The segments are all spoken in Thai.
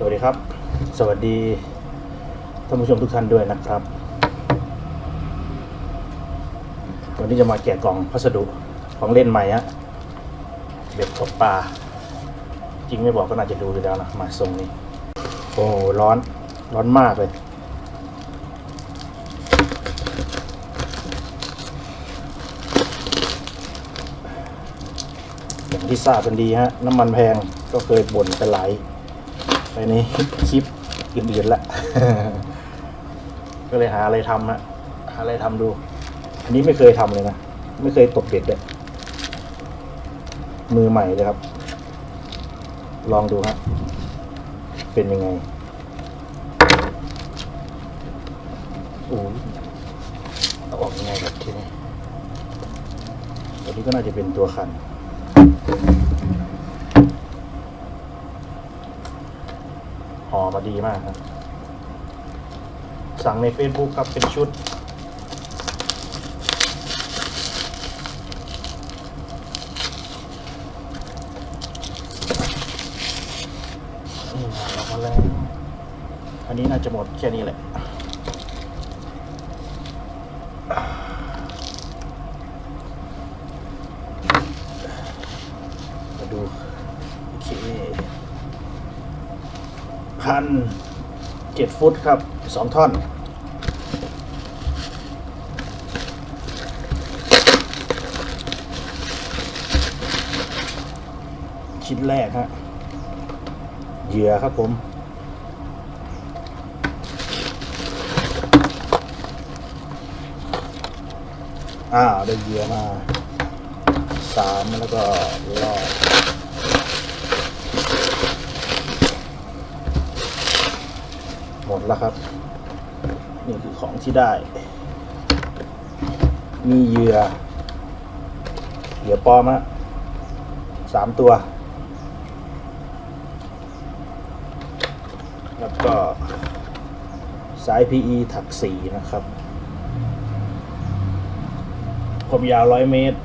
สวัสดีครับ สวัสดีท่านผู้ชมทุกท่านด้วยนะครับ วันนี้จะมาแกะกล่องพัสดุของเล่นใหม่ฮะเบ็ดตกปลาจริงไม่บอกก็น่าจะดูอยู่แล้วนะมาทรงนี้ โอ้ร้อนร้อนมากเลยอย่างที่ทราบกันดีฮะน้ำมันแพงก็เคยบ่นไปหลาย ในคลิปอื่นๆละ ก็เลยหาอะไรทำฮะหาอะไรทำดู อันนี้ไม่เคยทำเลยนะ ไม่เคยตกเบ็ดเลยมือใหม่เลยครับ ลองดูฮะเป็นยังไงโอ้ยเอาออกยังไงครับทีนี้ตัวนี้ก็น่าจะเป็นตัวคัน ห่อมาดีมากครับ สั่งใน Facebook ครับเป็นชุด นี่มออกมาแล้ว อันนี้น่าจะหมดแค่นี้แหละ มาดู โอเค พันเจ็ด ฟุตครับสองท่อน ชิ้นแรกฮะเหยื่อครับผมอ้าวได้เหยื่อมาสามแล้วก็รอ หมดแล้วครับ นี่คือของที่ได้ มีเหยื่อ เหยื่อปลอมฮะสามตัว แล้วก็สาย PE ถักสีนะครับ ความยาวร้อยเมตร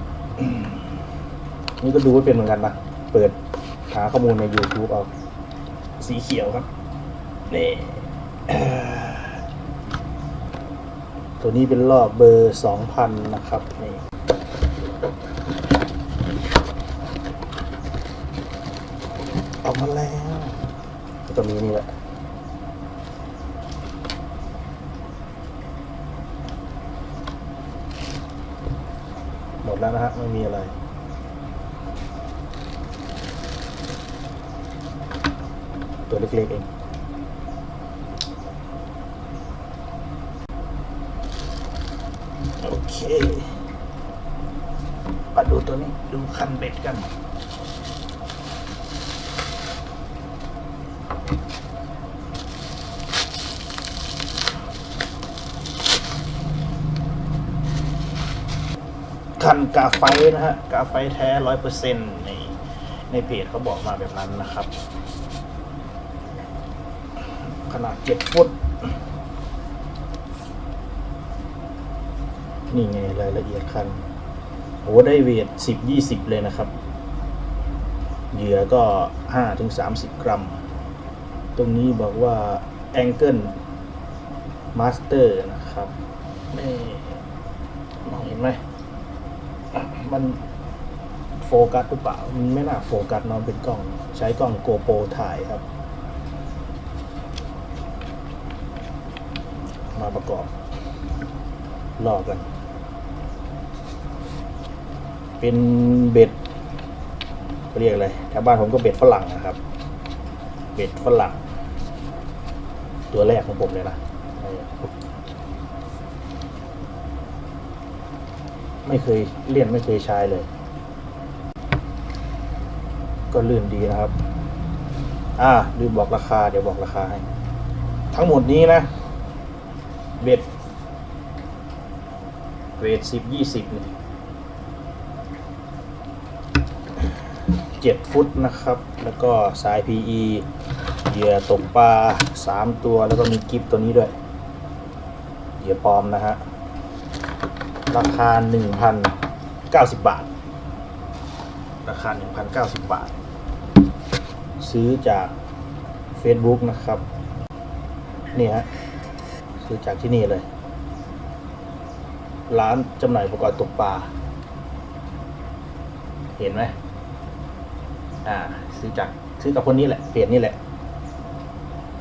นี่ก็ดูว่าเป็นเหมือนกันนะ เปิดหาข้อมูลใน YouTube เอา สีเขียวครับ นี่ ตัวนี้เป็นรอบเบอร์สองพันนะครับนี่ออกมาแล้วตัวนี้นี่แหละหมดแล้วนะฮะไม่มีอะไรตัวเล็กๆเอง โอเค มาดูตัวนี้ ดูคันเบ็ดกันคันกาไฟนะฮะ กาไฟแท้ร้อยเปอร์เซ็นต์ในในเพจเขาบอกมาแบบนั้นนะครับ ขนาดเจ็ดฟุต นี่ไงรายละเอียดคันโอ้ได้เวทสิบยี่สิบเลยนะครับ เหยื่อก็ห้าถึงสามสิบกรัม ตรงนี้บอกว่า Angle Master นะครับนี่มองเห็นไหม มันโฟกัสหรือเปล่า มันไม่น่าโฟกัสนอนเป็นกล้อง ใช้กล้องโกโปรถ่ายครับ มาประกอบลอกกัน เป็นเบ็ดเรียกอะไรแถวบ้านผมก็เบ็ดฝรั่งนะครับ เบ็ดฝรั่ง ตัวแรกของผมเลยนะไม่เคยเลี่นไม่เคยใช้เลย ก็ลื่นดีนะครับ อ่าลืมบอกราคา เดี๋ยวบอกราคาให้ ทั้งหมดนี้นะ เบ็ดเบ็ดสิบยี่สิบนี่ 7 ฟุตนะครับ แล้วก็สาย PE เหยื่อตกปลา 3 ตัวแล้วก็มีกิฟตัวนี้ด้วย เหยื่อปลอมนะฮะ ราคา 1,090 บาท ราคา 1,090 บาท ซื้อจาก Facebook นะครับ นี่ฮะ ซื้อจากที่นี่เลย ร้านจำหน่ายอุปกรณ์ตกปลา เห็นไหม อ่าซื้อจากซื้อกับคนนี้แหละเปลี่ยนนี่แหละ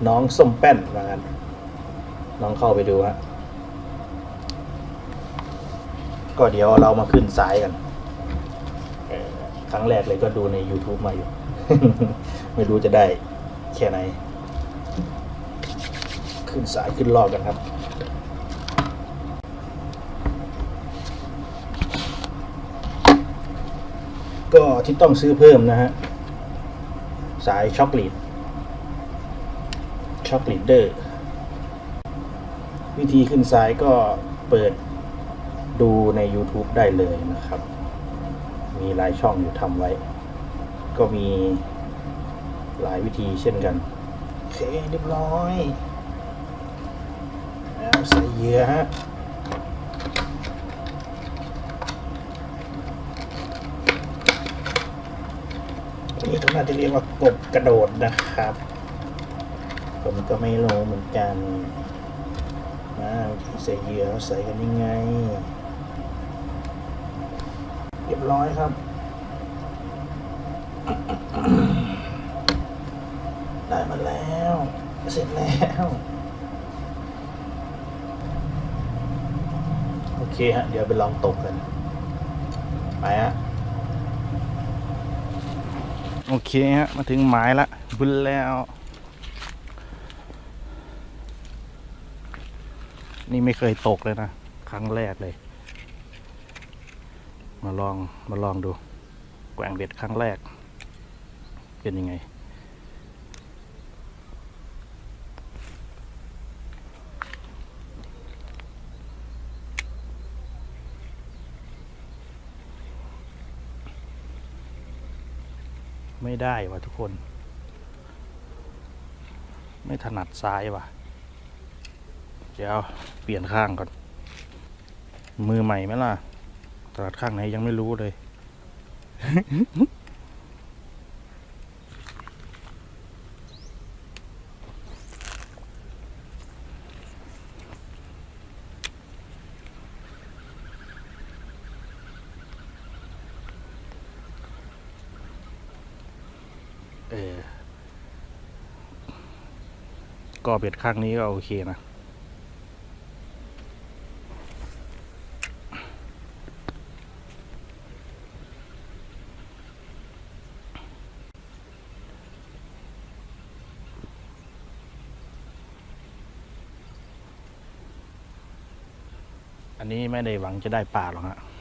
น้องส้มแป้นว่างั้นน้องเข้าไปดูฮะก็เดี๋ยวเรามาขึ้นสายกันครั้งแรกเลยก็ดูใน YouTube มาอยู่ ไม่รู้จะได้แค่ไหน ขึ้นสายขึ้นลอกกันครับก็ที่ต้องซื้อเพิ่มนะฮะ สายช็อกโกแลตช็อกโกแลตเดอร์วิธีขึ้นสายก็เปิดดูใน YouTube ได้เลยนะครับ มีหลายช่องอยู่ทำไว้ ก็มีหลายวิธีเช่นกันโอเคเรียบร้อย แล้วใส่เหยื่อฮะ นี่ทุกน่าจะเรียกว่ากบกระโดดนะครับ ผมก็ไม่รู้เหมือนกันนะวิธีใส่เหยื่อใส่กันยังไงเรียบร้อยครับได้มาแล้ว เสร็จแล้วโอเคฮะ เดี๋ยวไปลองตกกัน ไปฮะ โอเคฮะ มาถึงหมายละบุญแล้ว นี่ไม่เคยตกเลยนะ ครั้งแรกเลย มาลองมาลองดู แกว่งเบ็ดครั้งแรก เป็นยังไง ไม่ได้ว่ะทุกคน ไม่ถนัดซ้ายว่ะ เดี๋ยวเปลี่ยนข้างก่อน มือใหม่ไหมล่ะตัดข้างไหนยังไม่รู้เลย เออก็เบ็ดข้างนี้ก็โอเคนะอันนี้ไม่ได้หวังจะได้ปลาหรอกฮะ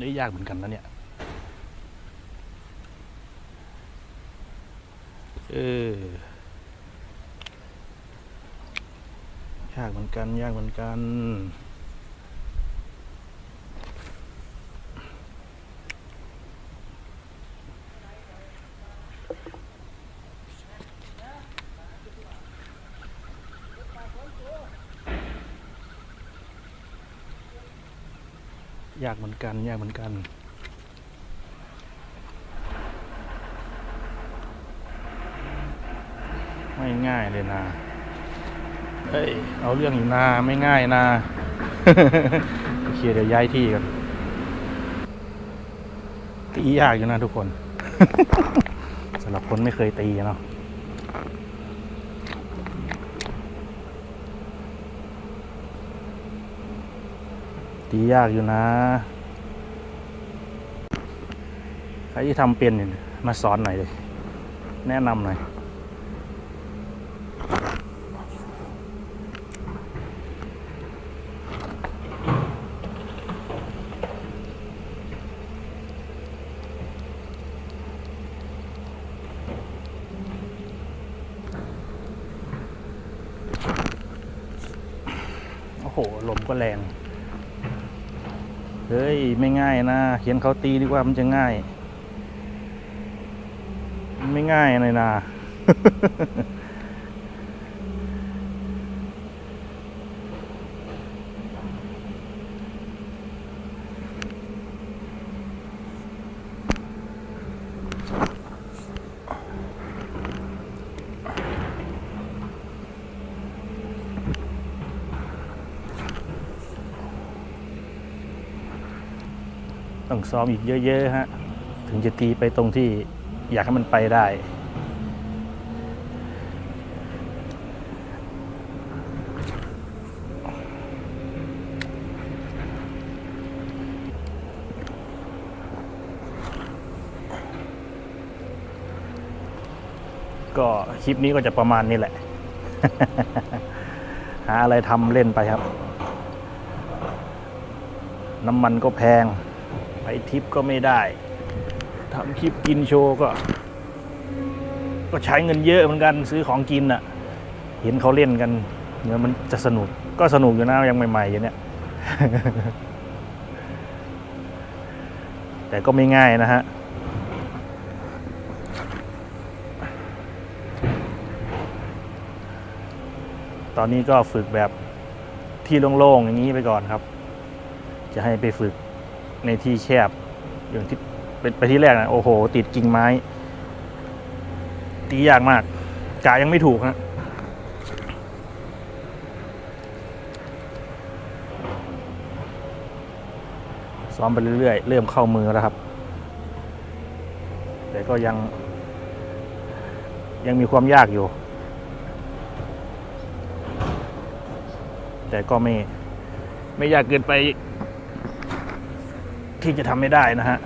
นี่ยากเหมือนกันนะเนี่ย เออ ยากเหมือนกัน ยากเหมือนกัน ยากเหมือนกัน ยากเหมือนกันไม่ง่ายเลยนะเฮ้ย เอาเรื่องอยู่นาไม่ง่ายนะโอเคเดี๋ยวย้ายที่กันตียากอยู่นะทุกคน สำหรับคนไม่เคยตีเนาะ ตียากอยู่นะ ใครที่ทำเป็นเนี่ยมาสอนหน่อยเลย แนะนำหน่อยโอ้โห ลมก็แรง เฮ้ย ไม่ง่ายนะเขียนเขาตีดีกว่ามันจะง่าย ไม่ง่ายเลยนะ ต้องซ้อมอีกเยอะๆฮะถึงจะตีไปตรงที่อยากให้มันไปได้ ก็คลิปนี้ก็จะประมาณนี้แหละ หาอะไรทำเล่นไปครับ น้ำมันก็แพง ไปทิปก็ไม่ได้ทำคลิปกินโชว์ก็ ก็ใช้เงินเยอะเหมือนกันซื้อของกินอะ่ะ เห็นเขาเล่นกันเนื้อมันจะสนุกก็สนุกอยู่นะยังใหม่ๆอยู่เนี่ย แต่ก็ไม่ง่ายนะฮะตอนนี้ก็ฝึกแบบที่โล่งๆอย่างนี้ไปก่อนครับ จะให้ไปฝึก ในที่แคบอย่างที่เป็นไปที่แรกนะโอ้โห ติดกิ่งไม้ ตียากมากกายังไม่ถูกฮะซ้อมไปเรื่อยๆ เริ่มเข้ามือแล้วครับ แต่ก็ยัง ยังมีความยากอยู่ แต่ก็ไม่ ไม่ยากเกินไป ที่จะทำไม่ได้นะฮะ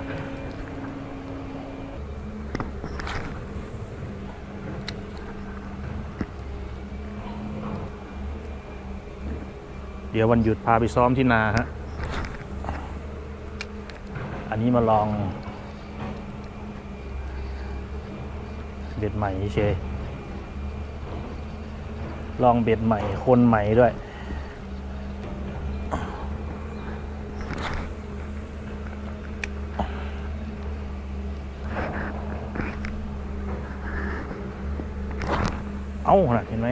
เดี๋ยววันหยุดพาไปซ้อมที่นาฮะ อันนี้มาลอง เบ็ดใหม่เชยลองเบ็ดใหม่ คนใหม่ด้วย อ้านะเห็นไหม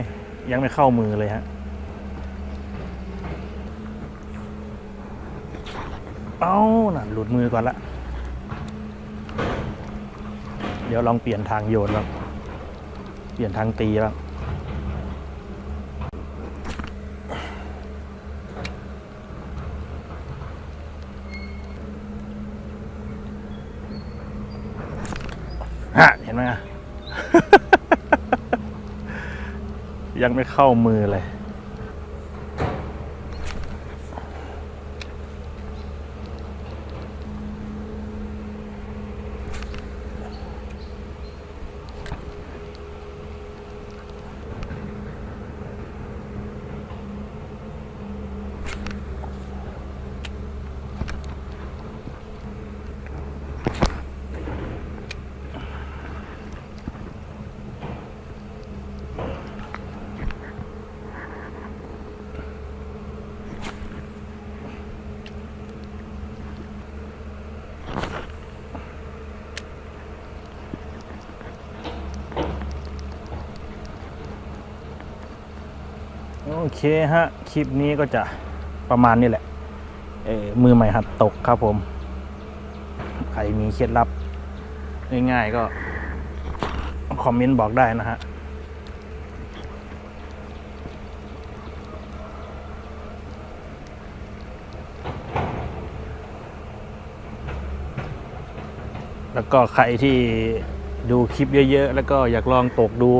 ยังไม่เข้ามือเลยฮะเอ้านะหลุดมือก่อนละ เดี๋ยวลองเปลี่ยนทางโยนบ้างเปลี่ยนทางตีบ้างฮะเห็นไหมอะ ยังไม่เข้ามือเลย โอเคฮะ คลิปนี้ก็จะประมาณนี้แหละเออมือใหม่หัดตกครับผม ใครมีเคล็ดลับ ง่ายๆก็คอมเมนต์บอกได้นะฮะแล้วก็ใครที่ดูคลิปเยอะ ๆ แล้วก็อยากลองตกดู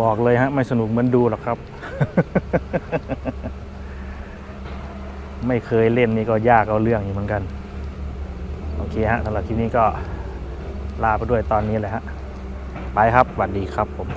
บอกเลยฮะ ไม่สนุกเหมือนดูหรอกครับ ไม่เคยเล่นนี่ก็ยากเอาเรื่องอยู่เหมือนกัน โอเคฮะสำหรับคลิปนี้ก็ลาไปด้วยตอนนี้เลยฮะ ไปครับสวัสดีครับผม